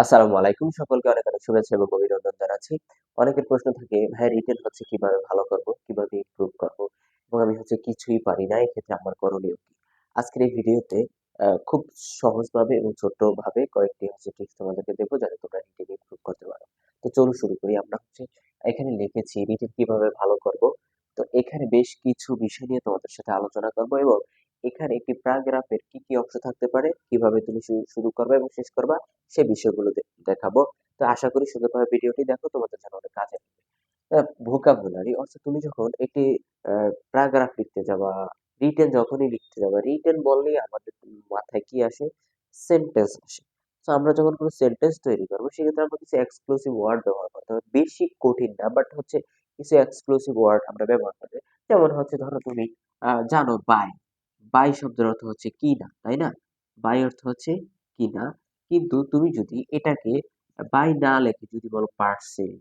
আসসালামু আলাইকুম। সকলকে অনেক অনেক শুভেচ্ছা এবং অভিনন্দন জানাচ্ছি। অনেকের প্রশ্ন থাকে, ভাই রিটেল হচ্ছে কীভাবে ভালো করব, কীভাবে ইমপ্রুভ করব? এবং আমি হচ্ছে কিছুই পারি না, এক্ষেত্রে আমার করণীয় কি? আজকের এই ভিডিওতে খুব সহজভাবে এবং ছোট্ট ভাবে কয়েকটি হচ্ছে টিপস তোমাদেরকে দেবো যাতে তোমরা রিটেন ইমপ্রুভ করতে পারো। তো চলো শুরু করি। আমরা হচ্ছে এখানে লিখেছি রিটেল কীভাবে ভালো করব? তো এখানে বেশ কিছু বিষয় নিয়ে তোমাদের সাথে আলোচনা করব এবং এখানে একটি প্যারাগ্রাফের কি কি অংশ থাকতে পারে, কীভাবে তুমি শুরু করবে এবং শেষ করবা, সে বিষয়গুলো দেখাবো। তো আশা করি সুন্দরভাবে ভিডিওটি দেখো, তোমাদের জন্য অনেক কাজে ভোকাবুলারি অর্থাৎ তুমি যখন একটি প্যারাগ্রাফ লিখতে যাবা রিটেন যখনই লিখতে যাবা রিটেন বললেই আমাদের মাথায় কি আসে? সেন্টেন্স আসে। তো আমরা যখন কোনো সেন্টেন্স তৈরি করব, সেক্ষেত্রে আমরা কিছু এক্সক্লুসিভ ওয়ার্ড ব্যবহার করতে হবে। বেশি কঠিন না বাট হচ্ছে কিছু এক্সক্লুসিভ ওয়ার্ড আমরা ব্যবহার করতে যেমন হচ্ছে, ধরো তুমি জানো বাই বাই শব্দের অর্থ হচ্ছে কি না তাই না? বাই অর্থ হচ্ছে কি না কিন্তু তুমি যদি এটাকে বাই না লেখে, যদি বলো পার্সেজ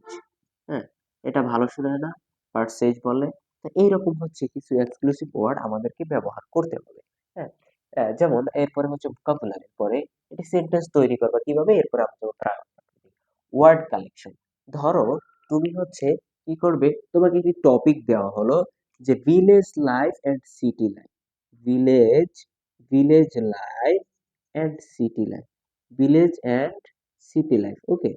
হ্যাঁ? এটা ভালো শোনায় না পার্সেজ বলে, তো এইরকম হচ্ছে কিছু এক্সক্লুসিভ ওয়ার্ড আমাদেরকে ব্যবহার করতে হবে হ্যাঁ? যেমন এরপরে হচ্ছে ভোকাবুলারির পরে এটি সেন্টেন্স তৈরি করবা কীভাবে? এরপরে আমরা ওয়ার্ড কালেকশন ধরো তুমি হচ্ছে কি করবে? তোমাকে একটি টপিক দেওয়া হলো যে village life and city life village village life and city life village and city life okay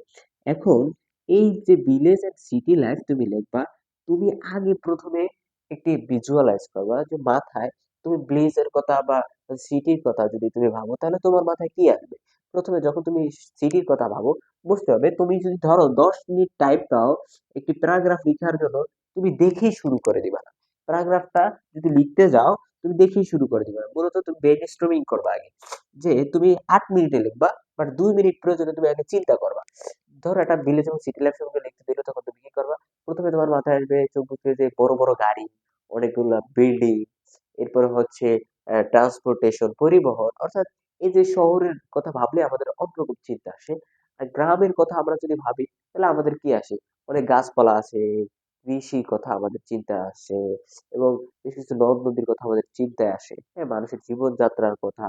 এখন এই যে ভিলেজ এন্ড সিটি লাইফ তুমি লিখবা, তুমি আগে প্রথমে একটি ভিজুয়ালাইজ করবা যে মাথায় তুমি ভিলেজের কথা বা সিটির কথা যদি তুমি ভাবো, তাহলে তোমার মাথায় কি আসবে? প্রথমে যখন তুমি সিটির কথা ভাবো, বুঝতে হবে তুমি যদি ধরো দশ মিনিট টাইম পাও একটি প্যারাগ্রাফ লেখার জন্য, তুমি দেখেই শুরু করে দিবা না। প্যারাগ্রাফটা যদি লিখতে যাও তুমি দেখেই শুরু করে দিবা। মূলত তুমি ব্রেন স্ট্রমিং করবা আগে, যে তুমি আট মিনিটে লিখবা বাট দুই মিনিট প্রয়োজনে তুমি আগে চিন্তা করবা। ধরো একটা ভিলেজ এবং সিটি লাইফ সম্পর্কে লিখতে দিলে তখন তুমি কি করবা? প্রথমে তোমার মাথায় আসবে চোখ যে বড় বড় গাড়ি, অনেকগুলো বিল্ডিং এরপরে হচ্ছে ট্রান্সপোর্টেশন পরিবহন, অর্থাৎ এই যে শহরের কথা ভাবলে আমাদের অন্যরকম চিন্তা আসে। আর গ্রামের কথা আমরা যদি ভাবি, তাহলে আমাদের কি আসে? অনেক গাছপালা আছে কৃষির কথা আমাদের চিন্তায় আসে এবং বেশ কিছু নদ নদীর কথা আমাদের চিন্তায় আসে। হ্যাঁ মানুষের জীবনযাত্রার কথা,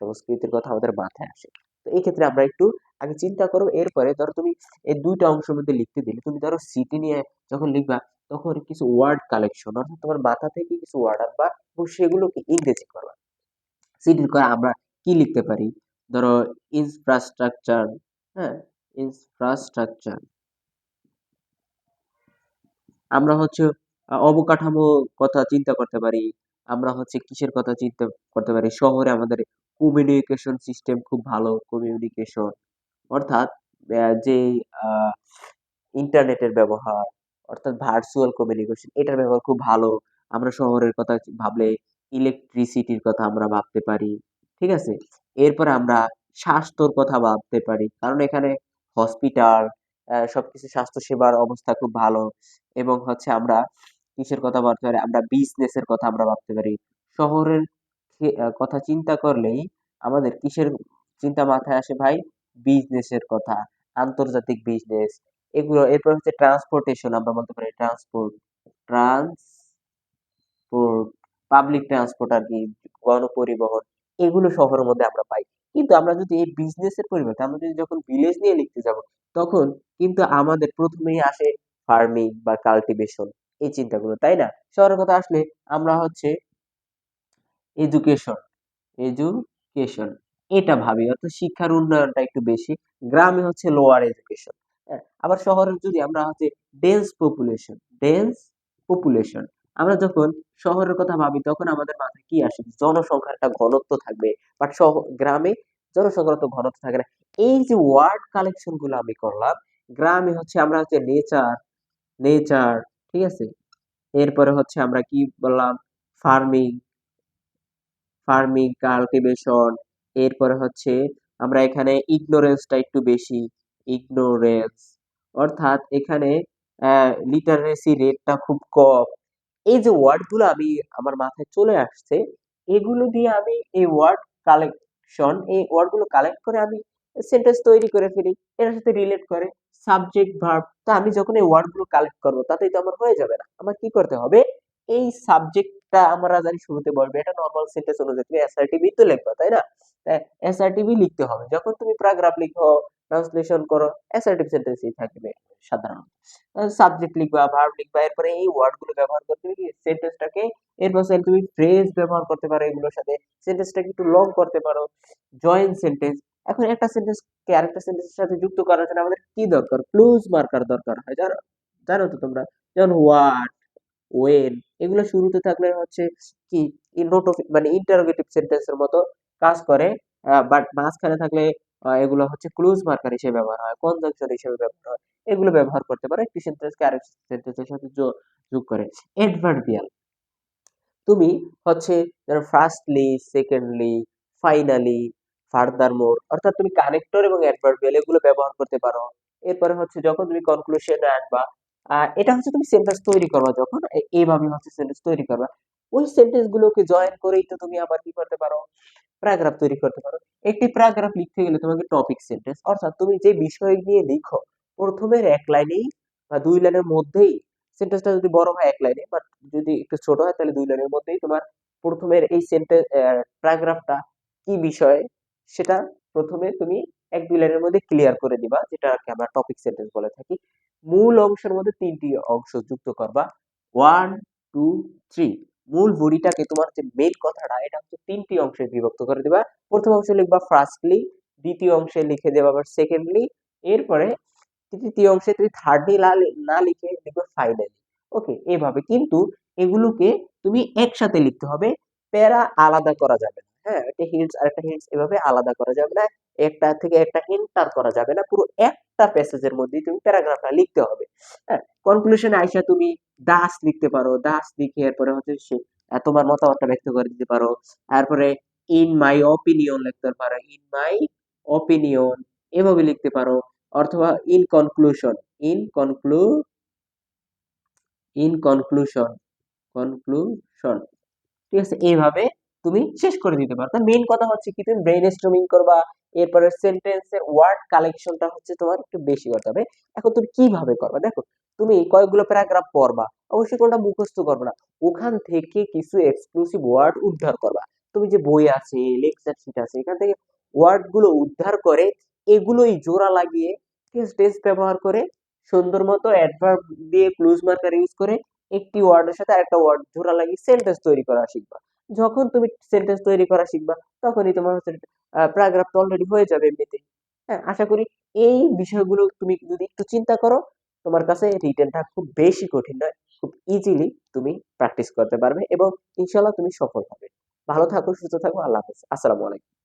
সংস্কৃতির কথা আমাদের মাথায় আসে। তো এই ক্ষেত্রে আমরা একটু আগে চিন্তা করব, এরপরে ধরো তুমি এই দুইটা অংশের মধ্যে লিখতে দিলে। তুমি ধরো সিটি নিয়ে যখন লিখবা, তখন কিছু ওয়ার্ড কালেকশন অর্থাৎ তোমার মাথা থেকে কিছু ওয়ার্ড আনবা এবং সেগুলোকে ইংরেজি করবা। সিটির করে আমরা কি লিখতে পারি? ধরো ইনফ্রাস্ট্রাকচার হ্যাঁ ইনফ্রাস্ট্রাকচার আমরা হচ্ছে অবকাঠামো কথা চিন্তা করতে পারি, আমরা হচ্ছে কিসের কথা চিন্তা করতে পারি? শহরে আমাদের কমিউনিকেশন সিস্টেম খুব ভালো কমিউনিকেশন অর্থাৎ যে ইন্টারনেটের ব্যবহার, অর্থাৎ ভার্চুয়াল কমিউনিকেশন এটার ব্যবহার খুব ভালো। আমরা শহরের কথা ভাবলে ইলেকট্রিসিটির কথা আমরা ভাবতে পারি, ঠিক আছে? এরপরে আমরা স্বাস্থ্যর কথা ভাবতে পারি, কারণ এখানে হসপিটাল সবকিছু স্বাস্থ্য সেবার অবস্থা খুব ভালো এবং হচ্ছে আমরা কিসের কথা ভাবতে পারি? আমরা বিজনেসের কথা আমরা ভাবতে পারি। শহরের কথা চিন্তা করলেই আমাদের কিসের চিন্তা মাথায় আসে ভাই? বিজনেসের কথা। আন্তর্জাতিক বিজনেস এগুলো, এরপর হচ্ছে ট্রান্সপোর্টেশন আমরা বলতে পারি। ট্রান্সপোর্ট ট্রান্সপোর্ট পাবলিক ট্রান্সপোর্ট আর কি, গণপরিবহন, এগুলো শহরের মধ্যে আমরা পাই। কিন্তু আমরা যদি এই বিজনেসের পরিবর্তে আমরা যদি যখন ভিলেজ নিয়ে লিখতে যাব তখন কিন্তু আমাদের প্রথমেই আসে ফার্মিং বা কাল্টিভেশন এই চিন্তাগুলো, তাই না? শহরের কথা আসলে আমরা হচ্ছে এডুকেশন এডুকেশন এটা ভাবি। অর্থাৎ শিক্ষার উন্নয়নটা একটু বেশি, গ্রামে হচ্ছে লোয়ার এডুকেশন আবার শহরের যদি আমরা হচ্ছে ডেন্স পপুলেশন ডেন্স পপুলেশন আমরা যখন শহরের কথা ভাবি তখন আমাদের মাথায় কি আসে? জনসংখ্যার একটা ঘনত্ব থাকবে। বাট শহর গ্রামে জনসংখ্যার তো ঘনত্ব থাকে না। এই যে ওয়ার্ড কালেকশনগুলো আমি করলাম, গ্রামে হচ্ছে আমরা হচ্ছে নেচার নেচার ঠিক আছে? এরপরে হচ্ছে আমরা কি বললাম? ফার্মিং ফার্মিং কাল্টিভেশন এরপরে হচ্ছে আমরা এখানে ইগনোরেন্সটা একটু বেশি ইগনোরেন্স অর্থাৎ এখানে লিটারেসি রেটটা খুব কম। এই যে ওয়ার্ডগুলো আমি, আমার মাথায় চলে আসছে, এগুলো দিয়ে আমি এই ওয়ার্ড কালেকশন এই ওয়ার্ডগুলো কালেক্ট করে আমি সেন্টেন্স তৈরি করে ফেলি এটার সাথে রিলেট করে সাবজেক্ট ভার্ব তো আমি যখন এই ওয়ার্ডগুলো কালেক্ট করব, তাতেই তো আমার হয়ে যাবে না। আমার কি করতে হবে? এই সাবজেক্টটা আমরা জানি শুরুতে বলবে, এটা নর্মাল সেন্টেন্স অনুযায়ী তুমি এসআরটিভি তো লিখবা, তাই না? এসআরটিভি লিখতে হবে। যখন তুমি প্যারাগ্রাফ লিখো ট্রান্সলেশন করো অ্যাসার্টিভ সেন্টেন্সই থাকবে সাধারণত। সাবজেক্ট লিখবা ভার্ব লিখবা, এরপরে এই ওয়ার্ডগুলো ব্যবহার করতে কি সেন্টেন্সটাকে এরপর তুমি ফ্রেজ ব্যবহার করতে পারো এগুলোর সাথে সেন্টেন্সটাকে একটু লং করতে পারো জয়েন্ট সেন্টেন্স এখন একটা সেন্টেন্সকে আরেকটা সেন্টেন্সের সাথে যুক্ত করার জন্য আমাদের কি দরকার? ক্লোজ মার্কার দরকার হয়। জানো জানো তো তোমরা? যেমন হোয়াট ওয়েন এগুলো শুরুতে থাকলে হচ্ছে কি নোট মানে ইন্টারোগেটিভ সেন্টেন্সের মতো কাজ করে বাট মাঝখানে থাকলে এগুলো হচ্ছে ক্লোজ মার্কার হিসেবে ব্যবহার হয় কনজাংশন হিসেবে ব্যবহার হয়। এগুলো ব্যবহার করতে পারো, একটি সেন্টেন্সকে আরেকটি সেন্টেন্সের সাথে যোগ করে। অ্যাডভার্বিয়াল তুমি হচ্ছে firstly secondly finally furthermore অর্থাৎ তুমি কানেক্টর এবং অ্যাডভার্বিয়াল এগুলো ব্যবহার করতে পারো। এরপরে হচ্ছে যখন তুমি কনক্লুশনে আনবা এটা হচ্ছে তুমি সেন্টেন্স তৈরি করবা যখন এইভাবে হচ্ছে সেন্টেন্স তৈরি করবা। ওই সেন্টেন্স গুলোকে জয়েন করেই তো তুমি আবার কি করতে পারো? প্যারাগ্রাফ তৈরি করতে পারো। একটি প্যারাগ্রাফ লিখতে গেলে তোমাকে টপিক সেন্টেন্স অর্থাৎ তুমি যে বিষয় নিয়ে লিখো, প্রথমের এক লাইনেই বা দুই লাইনের মধ্যেই সেন্টেন্সটা যদি বড় হয় এক লাইনে বাট যদি একটু ছোট হয় তাহলে দুই লাইনের মধ্যেই তোমার প্রথমের এই সেন্টেন্স প্যারাগ্রাফটা কি বিষয় সেটা প্রথমে তুমি এক, দুই লাইনের মধ্যে ক্লিয়ার করে দিবা, যেটাকে আমরা টপিক সেন্টেন্স বলে থাকি। মূল অংশের মধ্যে তিনটি অংশ যুক্ত করবা। ওয়ান টু থ্রি মূল বডিটাকে তোমার যে মেন কথাটা, এটা হচ্ছে তিনটি অংশে বিভক্ত করে দিবা। প্রথম অংশে লিখবা ফার্স্টলি দ্বিতীয় অংশে লিখে দেবা আবার সেকেন্ডলি এরপরে তৃতীয় অংশে তুমি থার্ডলি না লিখে লিখবে ফাইনালি ওকে এভাবে কিন্তু এগুলোকে তুমি একসাথে লিখতে হবে। প্যারা আলাদা করা যাবে না। হ্যাঁ একটা হিন্টস আর একটা হিন্টস এভাবে আলাদা করা যাবে না। একটা থেকে একটা এন্টার করা যাবে না। পুরো একটা প্যাসেজের মধ্যে তুমি প্যারাগ্রাফটা লিখতে হবে। হ্যাঁ কনক্লুশনে আইসা তুমি দাস লিখতে পারো। দাস লিখে এরপরে হচ্ছে তোমার মতামতটা ব্যক্ত করে দিতে পারো। তারপরে ইন মাই অপিনিয়ন লিখতে পারো। ইন মাই অপিনিয়ন এভাবে লিখতে পারো। অথবা ইন কনক্লুশন ইন কনক্লু ইন কনক্লুশন কনক্লুশন ঠিক আছে? এইভাবে তুমি শেষ করে দিতে পারো। মেইন কথা হচ্ছে কি, তুমি ব্রেন স্ট্রমিং করবা, এরপরে সেন্টেন্সের ওয়ার্ড কালেকশনটা হচ্ছে তোমার একটু বেশি করতে হবে। এখন তুমি কীভাবে করবা? দেখো, তুমি কয়েকগুলো প্যারাগ্রাফ পড়বা, অবশ্যই কোনটা মুখস্থ করবে না, ওখান থেকে কিছু এক্সক্লুসিভ ওয়ার্ড উদ্ধার করবা। তুমি যে বই আছে লেকচার শিট আছে, এখান থেকে ওয়ার্ডগুলো উদ্ধার করে এগুলোই জোড়া লাগিয়ে টেস্ট ব্যবহার করে সুন্দর মতো অ্যাডভার্ব দিয়ে ক্লোজ মার্কার ইউজ করে একটি ওয়ার্ডের সাথে আরেকটা ওয়ার্ড জোড়া লাগিয়ে সেন্টেন্স তৈরি করা শিখবা। যখন তুমি সেন্টেন্স তৈরি করা শিখবা, তখনই তোমার হচ্ছে প্যারাগ্রাফ তো অলরেডি হয়ে যাবে এমনিতে হ্যাঁ আশা করি এই বিষয়গুলো তুমি যদি একটু চিন্তা করো, তোমার কাছে রিটেনটা খুব বেশি কঠিন নয়, খুব ইজিলি তুমি প্র্যাকটিস করতে পারবে এবং ইনশাল্লাহ তুমি সফল হবে। ভালো থাকো, সুস্থ থাকো, আল্লাহ হাফেজ। আসসালামু আলাইকুম।